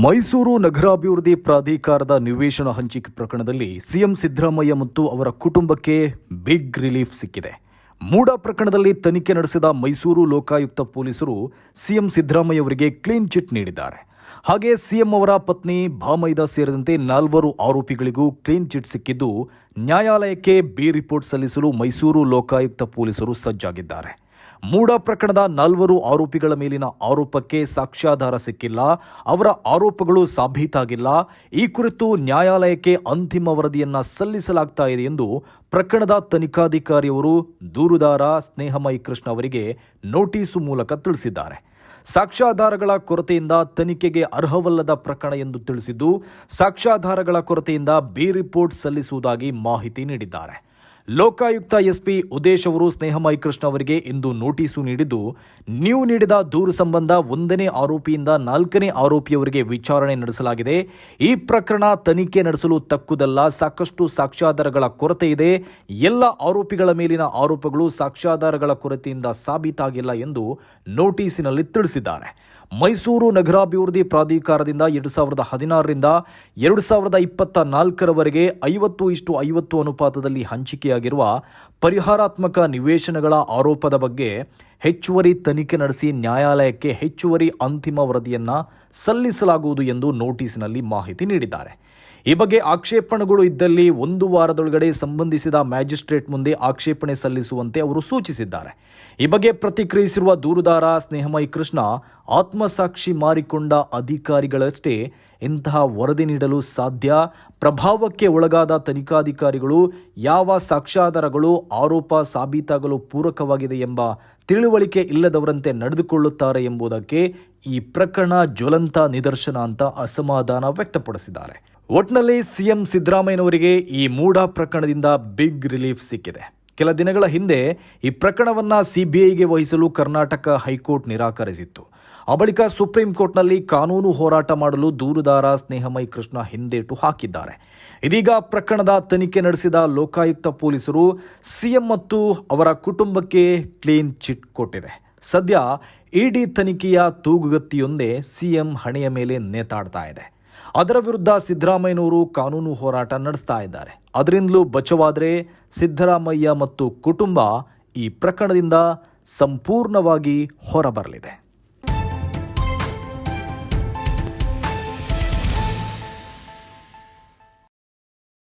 ಮೈಸೂರು ನಗರಾಭಿವೃದ್ಧಿ ಪ್ರಾಧಿಕಾರದ ನಿವೇಶನ ಹಂಚಿಕೆ ಪ್ರಕರಣದಲ್ಲಿ ಸಿಎಂ ಸಿದ್ದರಾಮಯ್ಯ ಮತ್ತು ಅವರ ಕುಟುಂಬಕ್ಕೆ ಬಿಗ್ ರಿಲೀಫ್ ಸಿಕ್ಕಿದೆ. ಮೂಡ ಪ್ರಕರಣದಲ್ಲಿ ತನಿಖೆ ನಡೆಸಿದ ಮೈಸೂರು ಲೋಕಾಯುಕ್ತ ಪೊಲೀಸರು ಸಿಎಂ ಸಿದ್ದರಾಮಯ್ಯ ಅವರಿಗೆ ಕ್ಲೀನ್ ಚಿಟ್ ನೀಡಿದ್ದಾರೆ. ಹಾಗೆ ಸಿಎಂ ಅವರ ಪತ್ನಿ ಭಾಮೈದ ಸೇರಿದಂತೆ ನಾಲ್ವರು ಆರೋಪಿಗಳಿಗೂ ಕ್ಲೀನ್ ಚಿಟ್ ಸಿಕ್ಕಿದ್ದು ನ್ಯಾಯಾಲಯಕ್ಕೆ ಬಿ ರಿಪೋರ್ಟ್ ಸಲ್ಲಿಸಲು ಮೈಸೂರು ಲೋಕಾಯುಕ್ತ ಪೊಲೀಸರು ಸಜ್ಜಾಗಿದ್ದಾರೆ. ಮೂಡ ಪ್ರಕರಣದ ನಾಲ್ವರು ಆರೋಪಿಗಳ ಮೇಲಿನ ಆರೋಪಕ್ಕೆ ಸಾಕ್ಷ್ಯಾಧಾರ ಸಿಕ್ಕಿಲ್ಲ. ಅವರ ಆರೋಪಗಳು ಸಾಬೀತಾಗಿಲ್ಲ. ಈ ಕುರಿತು ನ್ಯಾಯಾಲಯಕ್ಕೆ ಅಂತಿಮ ವರದಿಯನ್ನ ಸಲ್ಲಿಸಲಾಗ್ತಾ ಇದೆ ಎಂದು ಪ್ರಕರಣದ ತನಿಖಾಧಿಕಾರಿಯವರು ದೂರುದಾರ ಸ್ನೇಹಮಯಿ ಕೃಷ್ಣ ಅವರಿಗೆ ನೋಟಿಸು ಮೂಲಕ ತಿಳಿಸಿದ್ದಾರೆ. ಸಾಕ್ಷ್ಯಾಧಾರಗಳ ಕೊರತೆಯಿಂದ ತನಿಖೆಗೆ ಅರ್ಹವಲ್ಲದ ಪ್ರಕರಣ ಎಂದು ತಿಳಿಸಿದ್ದು, ಸಾಕ್ಷ್ಯಾಧಾರಗಳ ಕೊರತೆಯಿಂದ ಬಿ ರಿಪೋರ್ಟ್ ಸಲ್ಲಿಸುವುದಾಗಿ ಮಾಹಿತಿ ನೀಡಿದ್ದಾರೆ. ಲೋಕಾಯುಕ್ತ ಎಸ್ಪಿ ಉದೇಶ್ ಅವರು, ಸ್ನೇಹಮಯಿ ಕೃಷ್ಣ ಅವರಿಗೆ ಇಂದು ನೋಟಿಸು ನೀಡಿದ್ದು, ನೀವು ನೀಡಿದ ದೂರು ಸಂಬಂಧ ಒಂದನೇ ಆರೋಪಿಯಿಂದ ನಾಲ್ಕನೇ ಆರೋಪಿಯವರಿಗೆ ವಿಚಾರಣೆ ನಡೆಸಲಾಗಿದೆ. ಈ ಪ್ರಕರಣ ತನಿಖೆ ನಡೆಸಲು ತಕ್ಕುದಲ್ಲ, ಸಾಕಷ್ಟು ಸಾಕ್ಷ್ಯಾಧಾರಗಳ ಕೊರತೆ ಇದೆ. ಎಲ್ಲ ಆರೋಪಿಗಳ ಮೇಲಿನ ಆರೋಪಗಳು ಸಾಕ್ಷ್ಯಾಧಾರಗಳ ಕೊರತೆಯಿಂದ ಸಾಬೀತಾಗಿಲ್ಲ ಎಂದು ನೋಟಿಸಿನಲ್ಲಿ ತಿಳಿಸಿದ್ದಾರೆ. ಮೈಸೂರು ನಗರಾಭಿವೃದ್ಧಿ ಪ್ರಾಧಿಕಾರದಿಂದ ಎರಡು ಸಾವಿರದ ಹದಿನಾರರಿಂದ ಎರಡು ಸಾವಿರದ ಇಪ್ಪತ್ತ ನಾಲ್ಕರವರೆಗೆ ಐವತ್ತು ಇಷ್ಟು ಐವತ್ತು ಅನುಪಾತದಲ್ಲಿ ಹಂಚಿಕೆಯಾಗಿರುವ ಪರಿಹಾರಾತ್ಮಕ ನಿವೇಶನಗಳ ಆರೋಪದ ಬಗ್ಗೆ ಹೆಚ್ಚುವರಿ ತನಿಖೆ ನಡೆಸಿ ನ್ಯಾಯಾಲಯಕ್ಕೆ ಹೆಚ್ಚುವರಿ ಅಂತಿಮ ವರದಿಯನ್ನು ಸಲ್ಲಿಸಲಾಗುವುದು ಎಂದು ನೋಟಿಸ್ನಲ್ಲಿ ಮಾಹಿತಿ ನೀಡಿದ್ದಾರೆ. ಈ ಬಗ್ಗೆ ಆಕ್ಷೇಪಣೆಗಳು ಇದ್ದಲ್ಲಿ ಒಂದು ವಾರದೊಳಗಡೆ ಸಂಬಂಧಿಸಿದ ಮ್ಯಾಜಿಸ್ಟ್ರೇಟ್ ಮುಂದೆ ಆಕ್ಷೇಪಣೆ ಸಲ್ಲಿಸುವಂತೆ ಅವರು ಸೂಚಿಸಿದ್ದಾರೆ. ಈ ಬಗ್ಗೆ ಪ್ರತಿಕ್ರಿಯಿಸಿರುವ ದೂರುದಾರ ಸ್ನೇಹಮಯಿ ಕೃಷ್ಣ, ಆತ್ಮಸಾಕ್ಷಿ ಮಾರಿಕೊಂಡ ಅಧಿಕಾರಿಗಳಷ್ಟೇ ಇಂತಹ ವರದಿ ನೀಡಲು ಸಾಧ್ಯ, ಪ್ರಭಾವಕ್ಕೆ ಒಳಗಾದ ತನಿಖಾಧಿಕಾರಿಗಳು ಯಾವ ಸಾಕ್ಷ್ಯಾಧಾರಗಳು ಆರೋಪ ಸಾಬೀತಾಗಲು ಪೂರಕವಾಗಿದೆ ಎಂಬ ತಿಳುವಳಿಕೆ ಇಲ್ಲದವರಂತೆ ನಡೆದುಕೊಳ್ಳುತ್ತಾರೆ ಎಂಬುದಕ್ಕೆ ಈ ಪ್ರಕರಣ ಜ್ವಲಂತ ನಿದರ್ಶನ ಅಂತ ಅಸಮಾಧಾನ ವ್ಯಕ್ತಪಡಿಸಿದ್ದಾರೆ. ಒಟ್ನಲ್ಲಿ ಸಿಎಂ ಸಿದ್ದರಾಮಯ್ಯನವರಿಗೆ ಈ ಮೂಢ ಪ್ರಕರಣದಿಂದ ಬಿಗ್ ರಿಲೀಫ್ ಸಿಕ್ಕಿದೆ. ಕೆಲ ದಿನಗಳ ಹಿಂದೆ ಈ ಪ್ರಕರಣವನ್ನು ಸಿಬಿಐಗೆ ವಹಿಸಲು ಕರ್ನಾಟಕ ಹೈಕೋರ್ಟ್ ನಿರಾಕರಿಸಿತ್ತು. ಆ ಬಳಿಕ ಸುಪ್ರೀಂ ಕೋರ್ಟ್ನಲ್ಲಿ ಕಾನೂನು ಹೋರಾಟ ಮಾಡಲು ದೂರುದಾರ ಸ್ನೇಹಮಯ ಕೃಷ್ಣ ಹಿಂದೇಟು ಹಾಕಿದ್ದಾರೆ. ಇದೀಗ ಪ್ರಕರಣದ ತನಿಖೆ ನಡೆಸಿದ ಲೋಕಾಯುಕ್ತ ಪೊಲೀಸರು ಸಿಎಂ ಮತ್ತು ಅವರ ಕುಟುಂಬಕ್ಕೆ ಕ್ಲೀನ್ ಚಿಟ್ ಕೊಟ್ಟಿದೆ. ಸದ್ಯ ಇಡಿ ತನಿಖೆಯ ತೂಗುಗತ್ತಿಯೊಂದೇ ಸಿಎಂ ಹಣೆಯ ಮೇಲೆ ನೇತಾಡ್ತಾ ಇದೆ. ಅದರ ವಿರುದ್ಧ ಸಿದ್ದರಾಮಯ್ಯನವರು ಕಾನೂನು ಹೋರಾಟ ನಡೆಸ್ತಾ ಇದ್ದಾರೆ. ಅದರಿಂದಲೂ ಬಚವಾದರೆ ಸಿದ್ದರಾಮಯ್ಯ ಮತ್ತು ಕುಟುಂಬ ಈ ಪ್ರಕರಣದಿಂದ ಸಂಪೂರ್ಣವಾಗಿ ಹೊರಬರಲಿದೆ.